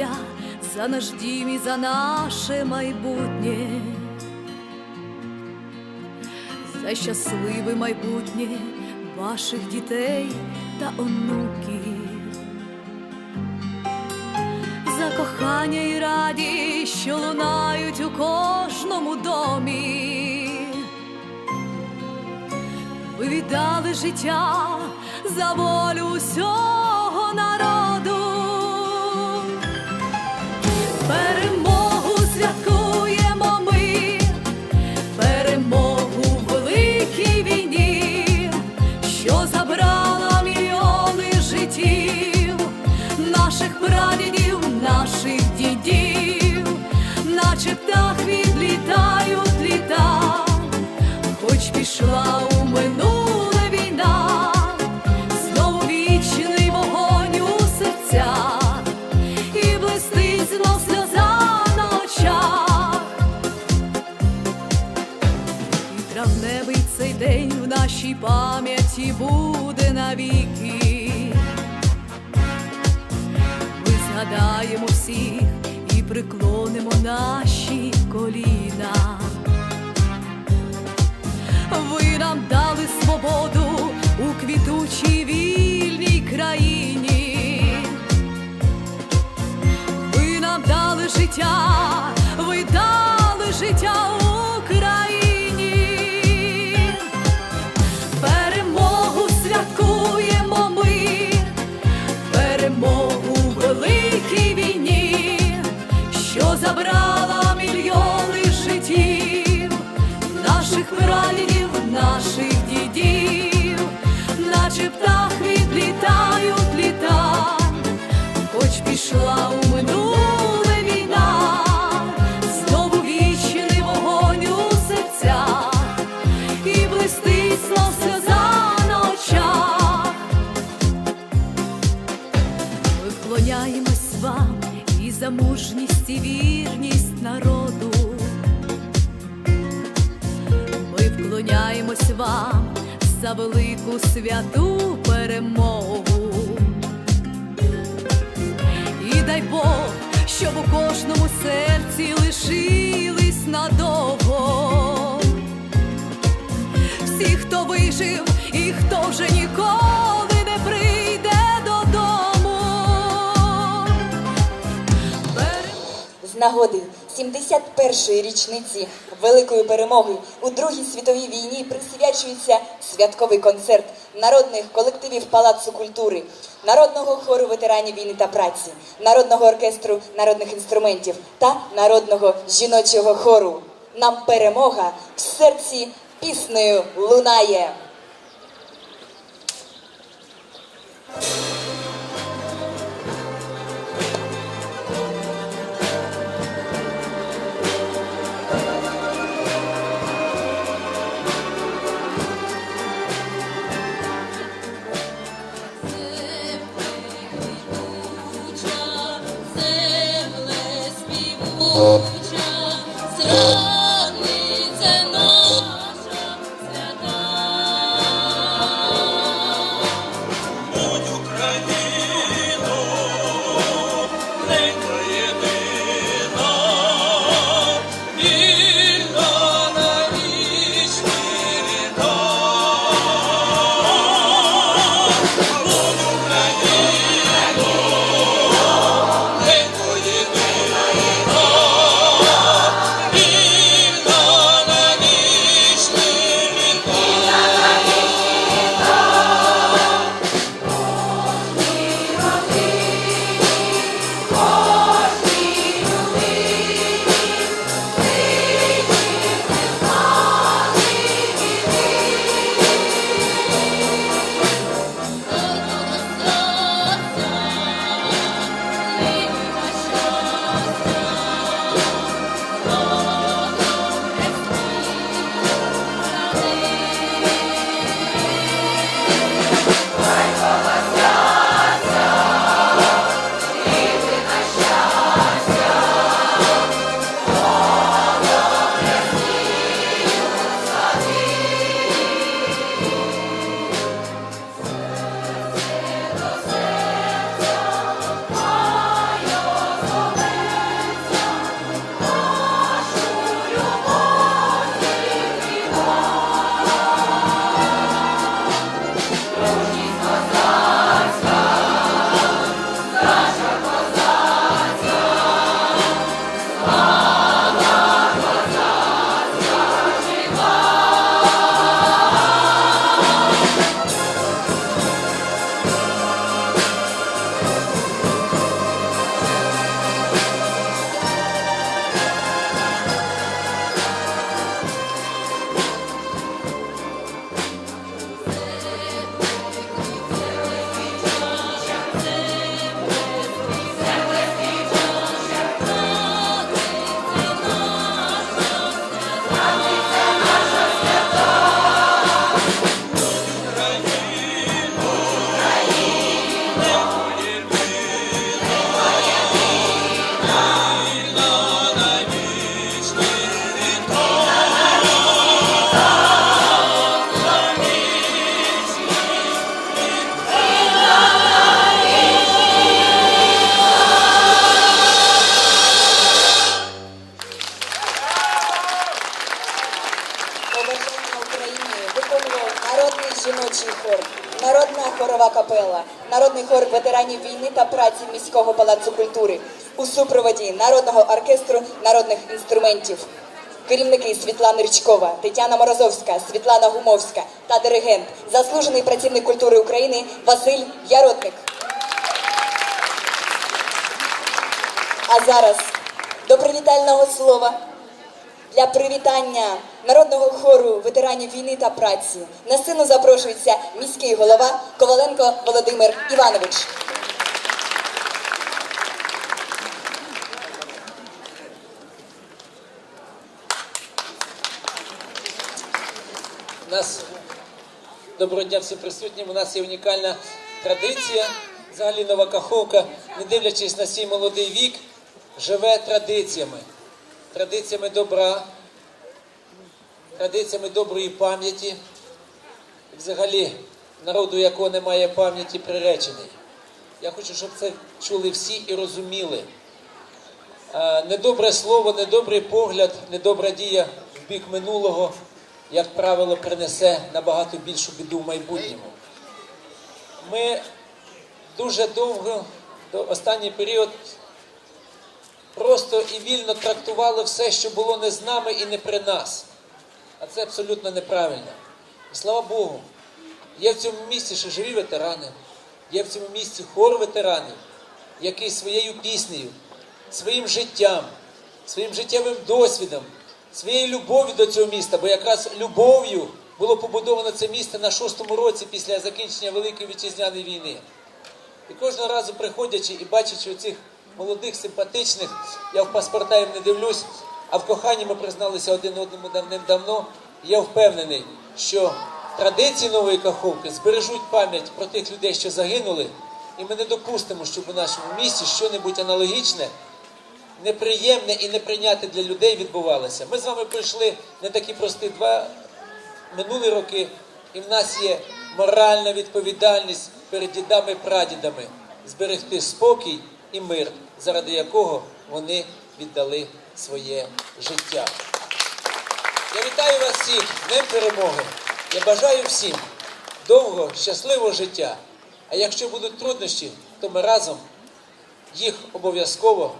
життя, за наш дім і за наше майбутнє, за щасливе майбутнє ваших дітей та онуків, за кохання і радість, що лунають у кожному домі. Ви віддали життя за волю усього народу. Пам'яті буде навіки. Ми згадаємо всіх і приклонимо наші коліна. Ви нам дали свободу у квітучій вільній країні. Ви нам дали життя, ви дали життя відлітають літа, хоч пішла у минуле війна, знову вічний вогонь у серцях і блистить знов сльоза на очах. Ми вклоняємось вам і за мужність і вірність народу. Ми вклоняємось вам за велику святу перемогу. Дай Бог, щоб у кожному серці лишились надовго. Всі, хто вижив і хто вже ніколи не прийде додому. З нагоди 71-ї річниці великої перемоги у Другій світовій війні присвячується святковий концерт народних колективів Палацу культури, народного хору ветеранів війни та праці, народного оркестру народних інструментів та народного жіночого хору. Нам перемога в серці піснею лунає. Oh. Капела, народний хор ветеранів війни та праці міського палацу культури у супроводі народного оркестру народних інструментів. Керівники Світлана Річкова, Тетяна Морозовська, Світлана Гумовська та диригент, заслужений працівник культури України Василь Яротник. А зараз до привітального слова для привітання народного хору ветеранів війни та праці на сцену запрошується міський голова Коваленко Володимир Іванович. Нас доброго дня всім присутнім. У нас є унікальна традиція. Взагалі нова каховка, не дивлячись на свій молодий вік, живе традиціями. Традиціями добра, традиціями доброї пам'яті. Взагалі, народу, якого немає пам'яті, приречений. Я хочу, щоб це чули всі і розуміли. Е, Недобре слово, недобрий погляд, недобра дія в бік минулого, як правило, принесе набагато більшу біду в майбутньому. Ми дуже довго, до останній період, просто і вільно трактували все, що було не з нами і не при нас. А це абсолютно неправильно. І слава Богу, є в цьому місці ще живі ветерани, є в цьому місці хор ветеранів, який своєю піснею, своїм життям, своїм життєвим досвідом, своєю любов'ю до цього міста, бо якраз любов'ю було побудовано це місто на шостому році після закінчення Великої вітчизняної війни. І кожного разу приходячи і бачачи оцих молодих, симпатичних, я в паспорта їм не дивлюсь, а в коханні ми призналися один одному давним-давно. Я впевнений, що традиції нової каховки збережуть пам'ять про тих людей, що загинули, і ми не допустимо, щоб у нашому місті щось аналогічне, неприємне і неприйняте для людей відбувалося. Ми з вами пройшли не такі прості два минулі роки, і в нас є моральна відповідальність перед дідами і прадідами зберегти спокій і мир, заради якого вони віддали своє життя. Я вітаю вас всіх Днем перемоги. Я бажаю всім довгого, щасливого життя. А якщо будуть труднощі, то ми разом їх обов'язково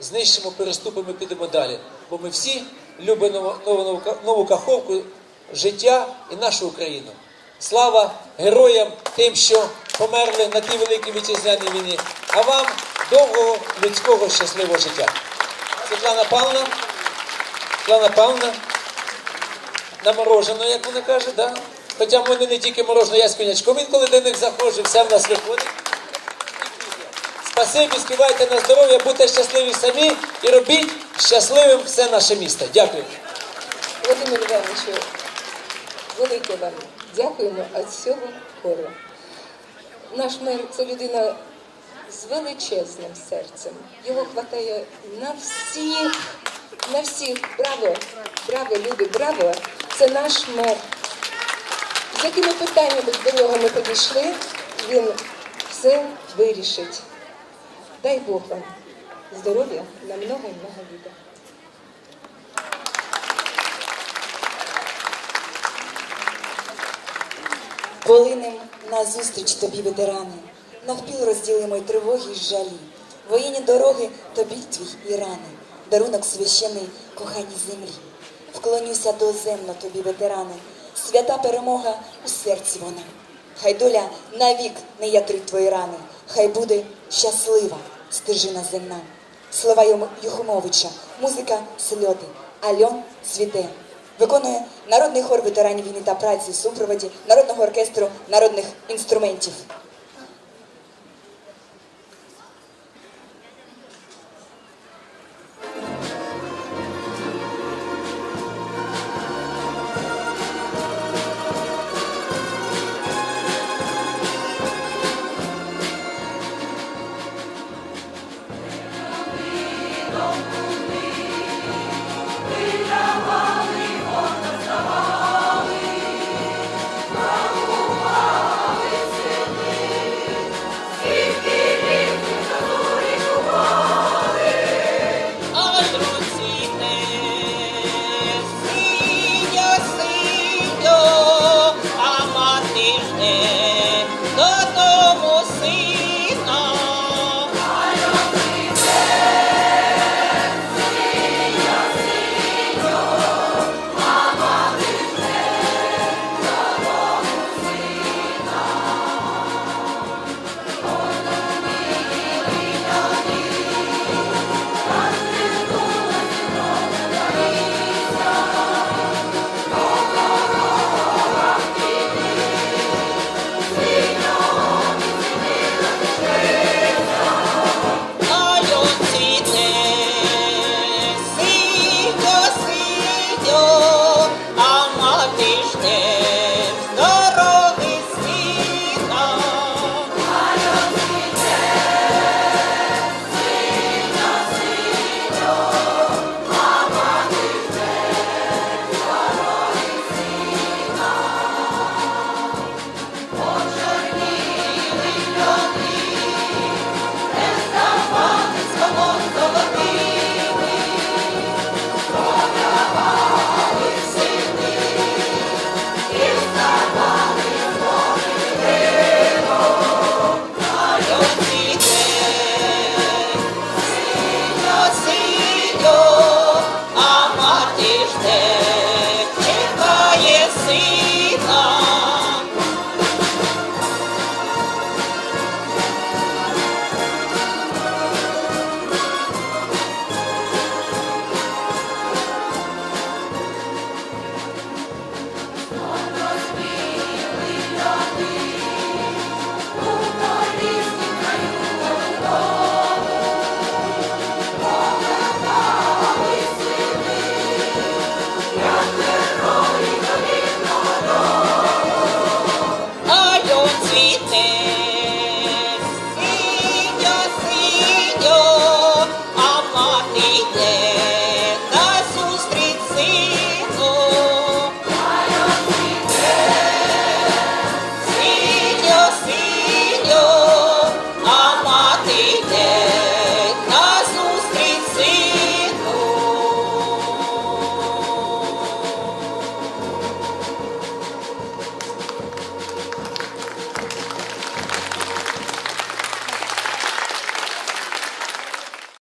знищимо, переступимо і підемо далі. Бо ми всі любимо нову, нову, нову каховку, життя і нашу Україну. Слава героям, тим, що померли на тій великій вітчизняній війні, а вам довгого людського щасливого життя. Світлана Павловна, Світлана Павловна, на мороженое, як вона каже, да? Хоча в мене не тільки мороженое, я з конячком інколи до них заходжу, все в нас виходить. Спасибі, співайте на здоров'я, будьте щасливі самі і робіть щасливим все наше місто. Дякую. Володимир Івановичу, велике вам дякуємо від всього хору. Наш мер це людина з величезним серцем. Його хватає на всіх, на всіх. Браво! Браво, люди, браво! Це наш мер. З якими питаннями до нього ми підійшли, він все вирішить. Дай Бог вам здоров'я на много і много літа. Полинем назустріч тобі, ветерани, навпіл розділимо тривоги й жалі. Воєнні дороги тобі твій і рани, дарунок священий коханій землі. Вклонюся доземно тобі, ветерани, свята перемога у серці вона. Хай доля навік не ятрить твої рани, хай буде щаслива стежина земна. Слова Юхимовича, музика сльоти, Альон цвіте. Виконує народний хор ветеранів війни та праці в супроводі народного оркестру народних інструментів.